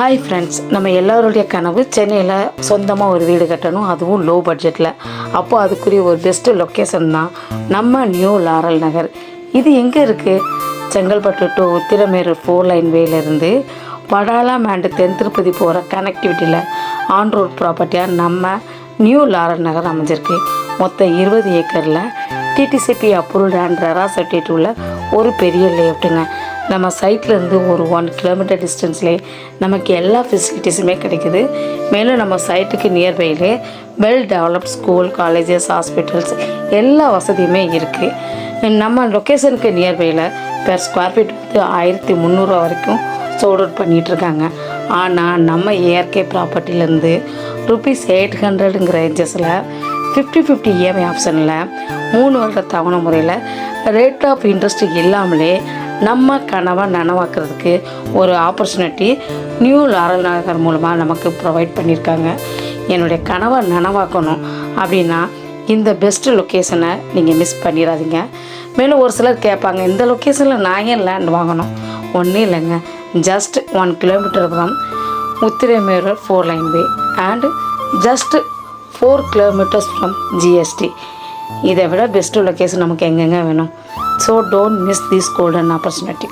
Hi friends நம்ம எல்லாருடைய கனவு சென்னையில் சொந்தமாக ஒரு வீடு கட்டணும் அதுவும் லோ பட்ஜெட்டில் அப்போது அதுக்குரிய ஒரு பெஸ்ட்டு லொக்கேஷன் தான் நம்ம நியூ லாரல் நகர். இது எங்கே இருக்குது Chengalpattu to Uthiramerur four lane வேலேருந்து படாலாம் அண்டு தென் திருப்பதி போகிற கனெக்டிவிட்டியில் ஆன் ரோட் ப்ராப்பர்ட்டியாக நம்ம நியூ லாரல் நகர் அமைஞ்சிருக்கு. மொத்தம் இருபது ஏக்கரில் DTCP approved and RERA certificate உள்ள ஒரு பெரிய லேஅவுட்டுங்க நம்ம சைட்லேருந்து ஒரு ஒன் கிலோமீட்டர் டிஸ்டன்ஸ்லே நமக்கு எல்லா ஃபெசிலிட்டிஸுமே கிடைக்குது. மேலும் நம்ம சைட்டுக்கு நியர்பைலே well developed school colleges hospitals எல்லா வசதியுமே இருக்குது நம்ம லொக்கேஷனுக்கு நியர்பையில் பெர் ஸ்கொயர் ஃபீட் வந்து ஆயிரத்தி முந்நூறுரூவா வரைக்கும் சோட் அவுட் பண்ணிகிட்ருக்காங்க ஆனால் நம்ம ஏஆர்கே ப்ராப்பர்ட்டிலேருந்து ருபீஸ் எயிட் ஹண்ட்ரடுங்கிற ரேஞ்சஸில் ஃபிஃப்டி ஃபிஃப்டி இஎம்ஐ ஆப்ஷனில் மூணு வருட தவணை முறையில் ரேட் ஆஃப் இன்ட்ரெஸ்ட் இல்லாமலே நம்ம கனவை நனவாக்குறதுக்கு ஒரு ஆப்பர்ச்சுனிட்டி நியூ லாரல் நகர் மூலமாக நமக்கு ப்ரொவைட் பண்ணியிருக்காங்க. என்னுடைய கனவை நனவாக்கணும் அப்படின்னா இந்த பெஸ்ட்டு லொக்கேஷனை நீங்கள் மிஸ் பண்ணிடாதீங்க. மேலும் ஒரு சிலர் கேட்பாங்க இந்த லொக்கேஷனில் நான் ஏன் லேண்ட் வாங்கணும்? ஒன்றும் இல்லைங்க. Just one kilometre from Uthiramerur four lane way and just four kilometres from GST இதை விட பெஸ்ட்டு லொக்கேஷன் நமக்கு எங்கெங்கே வேணும்? So don't miss this golden opportunity.